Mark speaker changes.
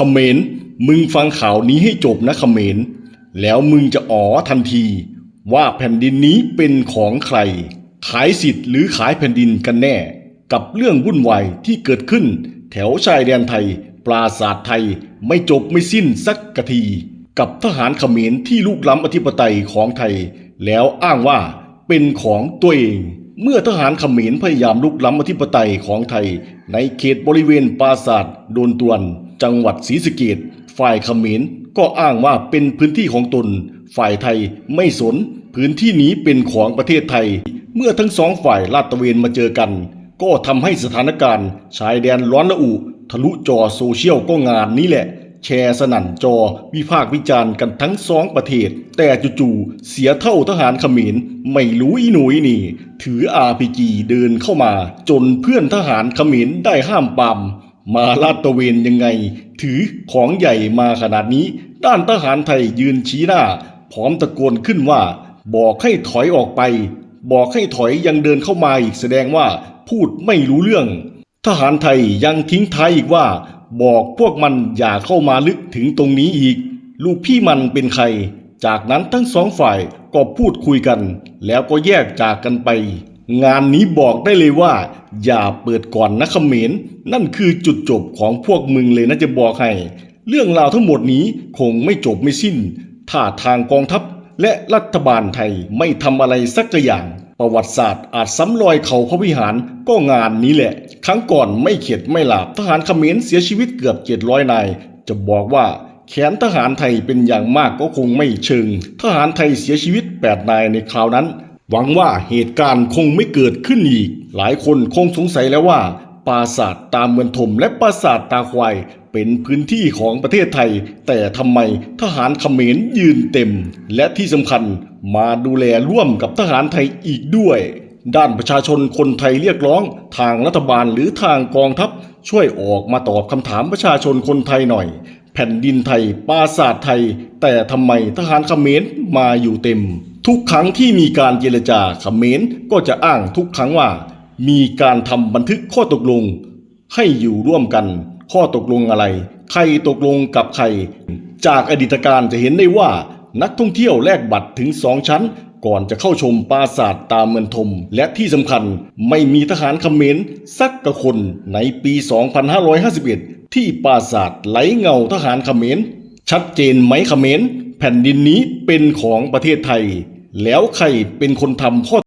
Speaker 1: เขมรมึงฟังข่าวนี้ให้จบนะเขมรแล้วมึงจะอ๋อทันที ว่าแผ่นดินนี้เป็นของใคร ขายสิทธิ์หรือขายแผ่นดินกันแน่ กับเรื่องวุ่นวายที่เกิดขึ้น แถวชายแดนไทย ปราศาสตร์ไทยไม่จบไม่สิ้นสักกะที กับทหารเขมรที่ลุกล้ำอธิปไตยของไทย แล้วอ้างว่าเป็นของตัวเอง เมื่อทหารเขมรพยายามลุกล้ำอธิปไตยของไทย ในเขตบริเวณปราสาทโดนตวน จังหวัดศรีสะเกดฝ่ายเขมรก็อ้างว่าเป็นพื้นที่ของตน ฝ่ายไทยไม่สน พื้นที่นี้เป็นของประเทศไทย เมื่อทั้งสองฝ่ายลาดตระเวนมาเจอกัน ก็ทำให้สถานการณ์ชายแดนร้อนระอุทะลุจอโซเชียลก็งานนี้แหละ แชร์สนั่นจอวิพากษ์วิจารณ์กันทั้งสองประเทศ แต่จู่ๆเสียเท่าทหารเขมรไม่รู้อีหนุยนี่ ถืออาพีจีเดินเข้ามา จนเพื่อนทหารเขมรได้ห้ามปาม มาลาดตระเวนยังไง ถือของใหญ่มาขนาดนี้ ด้านทหารไทยยืนชี้หน้า พร้อมตะโกนขึ้นว่า บอกให้ถอยออกไป บอกให้ถอยยังเดินเข้ามาอีกแสดงว่า พูดไม่รู้เรื่อง ทหารไทยยังทิ้งท้ายอีกว่า บอกพวกมันอย่าเข้ามาลึกถึงตรงนี้อีก ลูกพี่มันเป็นใคร จากนั้นทั้งสองฝ่ายก็พูดคุยกัน แล้วก็แยกจากกันไป งานนี้บอกได้เลยว่า อย่าเปิดก่อนนะเขมรนั่นคือจุดจบของพวกมึงเลยนะจะบอกให้ เรื่องราวทั้งหมดนี้คงไม่จบไม่สิ้น ถ้าทางกองทัพและรัฐบาลไทยไม่ทำอะไรสักอย่าง ประวัติศาสตร์อาจซ้ำรอยเขาพระวิหารก็งานนี้แหละ ครั้งก่อนไม่เข็ดไม่หลาบทหารเขมรเสียชีวิตเกือบเจ็ดร้อยนาย จะบอกว่าแขนทหารไทยเป็นอย่างมากก็คงไม่เชิง ทหารไทยเสียชีวิตแปดนายในคราวนั้น หวังว่าเหตุการณ์คงไม่เกิดขึ้นอีก หลายคนคงสงสัยแล้วว่า ปราสาทตาเมืองถมและปราสาทตาควาย เป็นพื้นที่ของประเทศไทย แต่ทำไมทหารเขมรยืนเต็ม และที่สำคัญมาดูแลร่วมกับทหารไทยอีกด้วย ด้านประชาชนคนไทยเรียกร้องทางรัฐบาลหรือทางกองทัพ ช่วยออกมาตอบคำถามประชาชนคนไทยหน่อย แผ่นดินไทยปราสาทไทย แต่ทำไมทหารเขมรมาอยู่เต็ม ทุกครั้งที่มีการเจรจาเขมรก็จะอ้างทุกครั้งว่า มีการทำบันทึกข้อตกลง ให้อยู่ร่วมกัน ข้อตกลงอะไร ใครตกลงกับใคร จากอดีตการจะเห็นได้ว่านักท่องเที่ยวแลกบัตรถึงสองชั้น ก่อนจะเข้าชมปราสาทตามเมืองทม และที่สำคัญไม่มีทหารเขมรสักกะคนในปี 2551 ที่ปราสาทไหลเงาทหารเขมรชัดเจนไหมเขมรแผ่นดินนี้เป็นของประเทศไทย แล้วใครเป็นคนทำข้อ